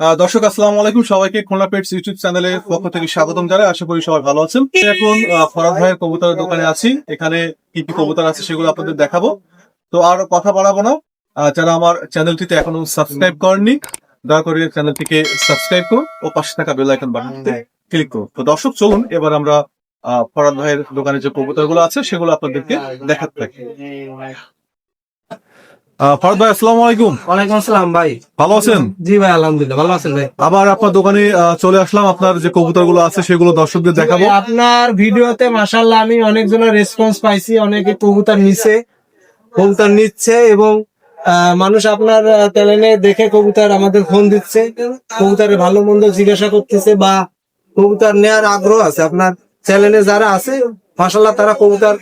দর্শক আসসালামু আলাইকুম। সবাইকে খুলনা পেটস ইউটিউব চ্যানেলের পক্ষ থেকে স্বাগতম জানাই। আশা করি সবাই ভালো আছেন। এখন ফরাদ ভাইয়ের কবুতরের দোকানে আছি। এখানে কি কি কবুতর আছে সেগুলো আপনাদের দেখাবো। তো আর কথা বাড়াবো না। যারা আমার চ্যানেলটিতে এখনও সাবস্ক্রাইব করেননি দয়া করে চ্যানেলটিকে সাবস্ক্রাইব করুন ও পাশে থাকা বেল আইকন বাটনটিতে ক্লিক করুন। তো দর্শক চলুন। এবার আমরা আহ, ফরাদ ভাইয়ের দোকানে যে কবুতরগুলো আছে সেগুলো আপনাদেরকে দেখাতে থাকি। আহ, ফরাদ ভাই আসসালামু আলাইকুম। ওয়ালাইকুম আসসালাম ভাই। ভালো আছেন? জি ভাই আলহামদুলিল্লাহ ভালো আছেন ভাই। আবার আপনার দোকানে চলে আসলাম। আপনার যে কবুতরগুলো আছে সেগুলো দর্শকদের দেখাবো। আপনার ভিডিওতে মাশাল্লাহ আমি অনেকজনের রেসপন্স পাইছি। অনেকে কবুতর নিছে কবুতর নিচ্ছে এবং মানুষ আপনার চ্যানেলে দেখে কবুতর আমাদের ফোন দিচ্ছে। কবুতরের ভালো মন্দ জিজ্ঞাসা করতেছে বা কবুতর নেয়ার আগ্রহ আছে। আপনার চ্যানেলে যারা আছে মাশাল্লাহ তারা কবুতর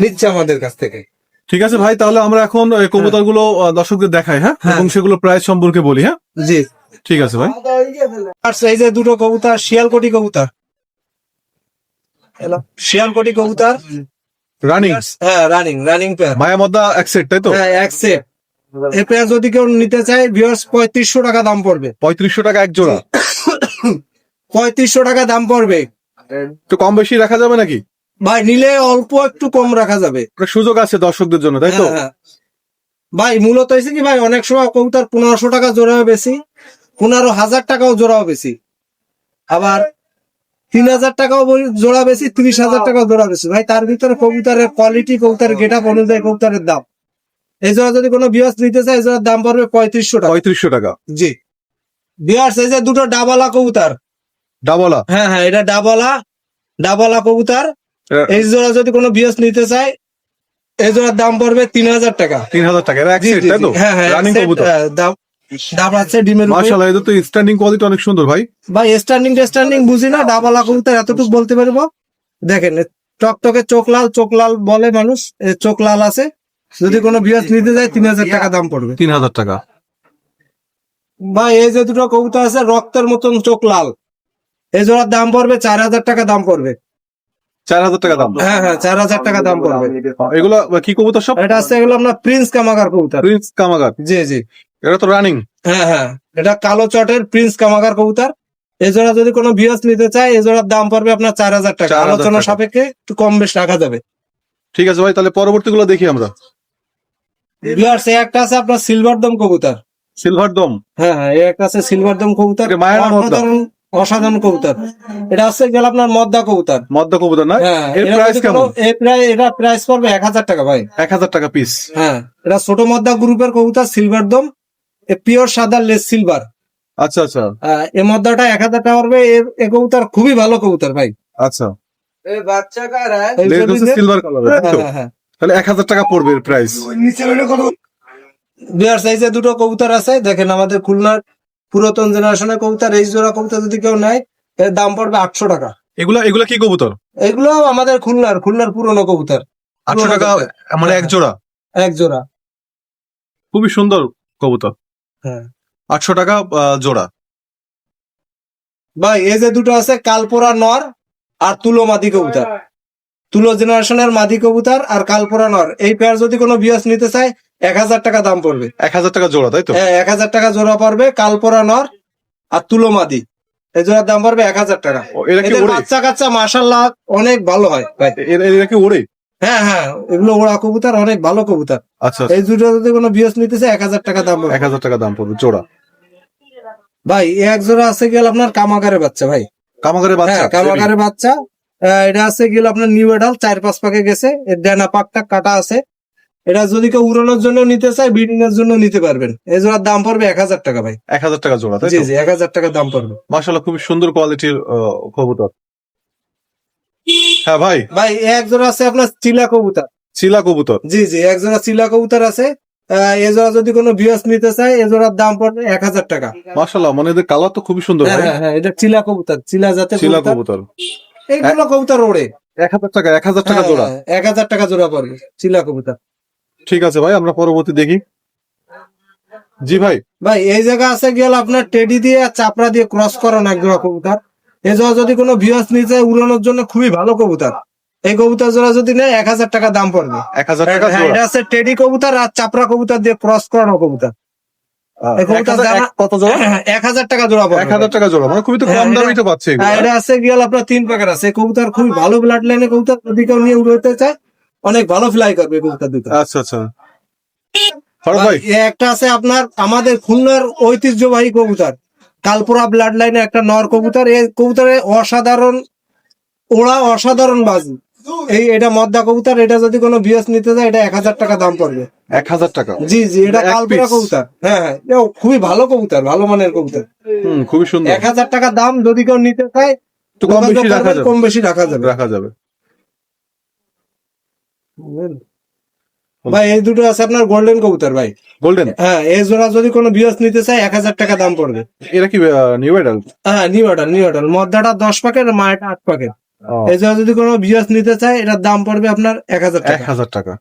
নিচ্ছে আমাদের কাছ থেকে। ঠিক আছে ভাই তাহলে আমরা এখন এই কবুতরগুলো আহ, দর্শকদের দেখাই হ্যাঁ? হ্যাঁ। এবং সেগুলো প্রাইস সম্পর্কে বলি হ্যাঁ? জি। ঠিক আছে ভাই। আর এই যে দুটো কবুতর শিয়ালকোটি কবুতর। শিয়ালকোটি কবুতর। রানিং হ্যাঁ রানিং রানিং পেয়ার মায়ামদ্দা এক সেট তাই তো? হ্যাঁ এক সেট এই পেয়ার যদি কেউ নিতে চায় ভিউয়ার্স পঁয়ত্রিশশো টাকা দাম পড়বে। পঁয়ত্রিশশো টাকা এক জোড়া? পঁয়ত্রিশশো টাকা দাম পড়বে। একটু কম বেশি রাখা যাবে নাকি? ভাই নিলে অল্প একটু কম রাখা যাবে। সুযোগ আছে দর্শকদের জন্য তাই তো? হ্যাঁ, হ্যাঁ। ভাই মূলত হয়েছে কি ভাই অনেক সময় কবুতর পনেরোশো টাকা জোড়াও বেশি পনেরো হাজার টাকাও জোড়াও বেশি। আবার তিন হাজার টাকাও জোড়া বেশি ত্রিশ হাজার টাকাও জোড়া বেশি। ভাই তার ভিতরে কবুতরের কোয়ালিটি কবুতরের গেট আপ অনুযায়ী কবুতরের দাম। এই জোড়া যদি কোনো বিয়াস নিতে চায় এই জোড়ার দাম পড়বে পঁয়ত্রিশশো টাকা। পঁয়ত্রিশশো টাকা। জি। বিয়ার্স এই যে দুটো ডাবালা কবুতর। ডাবলা? হ্যাঁ হ্যাঁ এটা ডাবালা ডাবালা কবুতর। এই জোড়া যদি কোনো বিয়াস নিতে চায় এই জোড়ার দাম পড়বে তিন হাজার টাকা। তিন হাজার টাকা এক সেট তাই তো? হ্যাঁ হ্যাঁ রানিং কবুতর। দাম দাম আছে ডিমের উপরে। মাশাআল্লাহ এটা তো স্ট্যান্ডিং কোয়ালিটি অনেক সুন্দর ভাই। ভাই স্ট্যান্ডিং স্ট্যান্ডিং বুঝি না ডাবালা কবুতর এতটুকু বলতে পারব? দেখেন টকটকে চোখ লাল চোখ লাল বলে মানুষ চোখ লাল আছে। যদি কোনো বিয়াস নিতে যায় তিন হাজার টাকা দাম পড়বে। তিন হাজার টাকা। ভাই এই যে দুটো কবুতর আছে রক্তের মতন চোখ লাল। এই জোড়ার দাম পড়বে চার হাজার টাকা দাম পড়বে। চার হাজার টাকা দাম। হ্যাঁ হ্যাঁ চার হাজার টাকা দাম পড়বে। এগুলো কি কবুতর সব? এটা আছে এগুলো আপনার প্রিন্স কামাগার কবুতর। প্রিন্স কামাগার জি জি। এটা তো রানিং হ্যাঁ হ্যাঁ। এটা কালো চটের প্রিন্স কামাগার কবুতর। এই জোড়া যদি কোনো ভিউস নিতে চায় এই জোড়ার দাম পড়বে আপনার চার হাজার টাকা আলোচনা সাপেক্ষে একটু কম বেশ রাখা যাবে। ঠিক আছে ভাই তাহলে পরবর্তীগুলো দেখি আমরা। ভিউয়ার্স এই একটা আছে আপনার সিলভার দম কবুতর। সিলভার দম হ্যাঁ হ্যাঁ এই একটা আছে সিলভার দম কবুতর মায়ের। অসাধারণ কবুতর। এটা হচ্ছে গেল আপনার মদ্দা কবুতর। মদ্দা কবুতর না? হ্যাঁ এর প্রাইস কেমন? এই প্রায় এটা প্রাইস পড়বে এক হাজার টাকা ভাই। এক হাজার টাকা পিস হ্যাঁ এটা ছোট মদ্দা গ্রুপের কবুতর সিলভার দম পিওর সাদা লেস সিলভার আচ্ছা আচ্ছা। এই মদ্দাটা এক হাজার টাকা পড়বে এর এ কবুতর খুবই ভালো কবুতর ভাই। আচ্ছা। এই বাচ্চা কারা সিলভার কালার হ্যাঁ হ্যাঁ তাহলে এক হাজার টাকা পড়বে এর প্রাইস নিচে বিয়ার সাইজে দুটো কবুতর আছে দেখেন আমাদের খুলনার পুরাতন জেনারেশনের কবুতর এই জোড়া কবুতর যদি কেউ নেয় এর দাম পড়বে আটশো টাকা। এগুলা এগুলা কি কবুতর? এগুলো আমাদের খুলনার খুলনার পুরনো কবুতর। আটশো টাকা মানে এক জোড়া? এক জোড়া। খুবই সুন্দর কবুতর। হ্যাঁ। আটশো টাকা জোড়া। ভাই এই যে দুটো আছে কালপোরা নর আর তুলো মাদি কবুতর। তুলো জেনারেশনের মাদি কবুতর আর কালপোরা নর। এই পেয়ার যদি কোনো বিয়াস নিতে চায় এক হাজার টাকা দাম পড়বে। এক হাজার টাকা জোড়া তাই তো? হ্যাঁ এক হাজার টাকা জোড়া পড়বে কালপোরা নর আর তুলো মাদি। এই জোড়ার দাম পড়বে এক হাজার টাকা। এদের বাচ্চা কাচ্চা মাসাল্লাহ অনেক ভালো হয় ভাই। এরা কি ওড়ে? হ্যাঁ হ্যাঁ এগুলো ওরা কবুতর অনেক ভালো কবুতর। আচ্ছা এই দুটো যদি কোনো বিয়াস নিতেছে এক হাজার টাকা দাম এক হাজার টাকা দাম পড়বে জোড়া। ভাই এক জোড়া আছে গেল আপনার কামাগারের বাচ্চা ভাই। কামাগারে বাচ্চা হ্যাঁ কামাগারের বাচ্চা। এটা আছে গেল আপনার নিউ এডাল চার পাঁচ পাকে গেছে। এর ডানা পাকটা কাটা আছে। এটা যদি কেউ উড়ানোর জন্য নিতে চায় ব্রিডিং এর জন্য নিতে পারবেন। এই জোড়ার দাম পড়বে এক হাজার টাকা ভাই। এক হাজার টাকা জোড়া জি জি এক হাজার টাকা দাম পড়বে। মাসাল্লাহ খুবই সুন্দর কোয়ালিটির কবুতর। হ্যাঁ ভাই? ভাই এক জোড়া আছে আপনার চিলা কবুতর। চিলা কবুতর? জি জি এক জোড়া চিলা কবুতর আছে। এ জোড়া যদি কোনো বিয়াস নিতে চায় এ জোড়ার দাম পড়বে এক হাজার টাকা। মাসাল্লাহ মানে এদের কালার তো খুবই সুন্দর হ্যাঁ হ্যাঁ হ্যাঁ এটা চিলা কবুতর চিলা জাতের চিলা কবুতর। এইগুলো কবুতর ওড়ে। এক হাজার টাকা এক হাজার টাকা জোড়া। হ্যাঁ, এক হাজার টাকা জোড়া পড়বে চিলা কবুতর। ঠিক আছে ভাই আমরা পরবর্তী দেখি। জি ভাই। ভাই এই জায়গা আছে গেল আপনার টেডি দিয়ে আর চাপড়া দিয়ে ক্রস করানো এক জোড়া কবুতর। এই জোড়া যদি কোনো ভিউয়ার্স নিতে উড়ানোর জন্য খুবই ভালো কবুতর। এই কবুতর জোড়া যদি নেয় এক হাজার টাকা দাম পড়বে। এক হাজার টাকা হ্যাঁ, এটা আছে টেডি কবুতর আর চাপড়া কবুতর দিয়ে ক্রস করানো কবুতর। এক- কত জোড়া? এক হাজার টাকা জোড়া এক হাজার টাকা জোড়া মানে খুবই তো হ্যাঁ, কম দামই তো পাচ্ছে হ্যাঁ, হ্যাঁ? এটা আছে গিয়াল আপনার তিন প্রকার আছে। কবুতর খুবই ভালো ব্লাড লাইনে কবুতর। যদি কেউ নিয়ে উড়তে চায় অনেক ভালো ফ্লাই করবে কবুতর দুটো আচ্ছা আচ্ছা। ভাই। একটা আছে আপনার আমাদের খুলনার ঐতিহ্যবাহী কবুতর। কালপুরা ব্লাড লাইনে একটা নর কবুতর। এই কবুতরে অসাধারণ ওড়া অসাধারণ বাজি এই এটা মদ্দা কবুতর এটা যদি কোনো বিএস নিতে যায় এটা এক হাজার টাকা দাম পড়বে। এক হাজার টাকা? জি জি এটা কালপুরা কবুতর। হ্যাঁ হ্যাঁ। খুবই ভালো কবুতর ভালো মানের কবুতর। খুবই সুন্দর। এক হাজার টাকা দাম যদি কেউ নিতে চায় কম বেশি রাখা যাবে। রাখা যাবে। ভাই এই দুটো আছে আপনার গোল্ডেন কবুতর ভাই। গোল্ডেন হ্যাঁ এই জোড়া যদি কোনো বিএস নিতে চায় এক হাজার টাকা দাম পড়বে। এরা কি নিউ আইডাল হ্যাঁ নিউ অর্ডার নিউ অর্ডার মদ্দাটা দশ প্যাকেট মায়েটা আট প্যাকেট এই জোড়া যদি কোনো বিএস নিতে চায় এটার দাম পড়বে আপনার এক হাজার এক টাকা। হাজার টাকা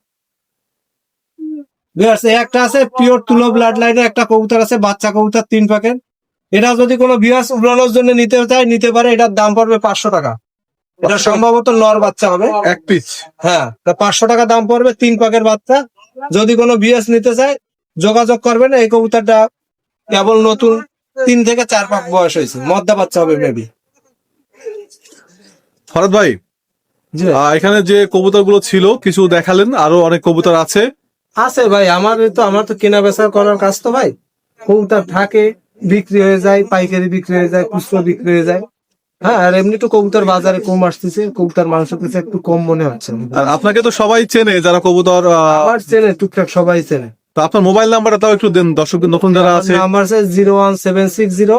একটা আছে পিওর তুলো ব্লাড লাইনে একটা কবুতর আছে বাচ্চা কবুতর তিন প্যাকেট এটা যদি কোনো বিয়াস উড়ানোর জন্য নিতে চায় নিতে পারে এটার দাম পড়বে পাঁচশো টাকা। এটা সম্ভবত নর বাচ্চা হবে। এক পিস হ্যাঁ তা পাঁচশো টাকা দাম পড়বে তিন প্যাকেট বাচ্চা। যদি কোনো বিএস নিতে চায় যোগাযোগ করবেন এই কবুতরটা কেবল নতুন তিন থেকে চার পাক বয়স হয়েছে। মদ্দা বাচ্চা হবে মেবি ফরাদ ভাই এখানে যে কবুতরগুলো ছিল কিছু দেখালেন? আরও অনেক কবুতর আছে। আছে ভাই আমার এই তো আমার তো কেনা বেচা করার কাজ তো ভাই। কবুতর থাকে বিক্রি হয়ে যায় পাইকারি বিক্রি হয়ে যায় খুচরো বিক্রি হয়ে যায়। হ্যাঁ আর এমনি তো কবুতর বাজারে কম আসতেছে কবুতর মাংস কাছে একটু কম মনে হচ্ছে। আর আপনাকে তো সবাই চেনে যারা কবুতর আমার চেনে টুকটাক সবাই চেনে। তো আপনার মোবাইল নাম্বারটা তাও একটু দেন দর্শকদের নতুন যারা আছে। নাম্বার আছে zero one seven six zero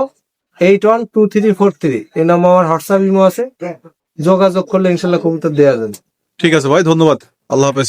eight one two three four three. এই নাম্বার আমার হোয়াটসঅ্যাপ ইমো আছে। যোগাযোগ করলে ইনশাল্লাহ কবুতর দেওয়া যাবে। ঠিক আছে ভাই ধন্যবাদ। আল্লাহ হাফেজ।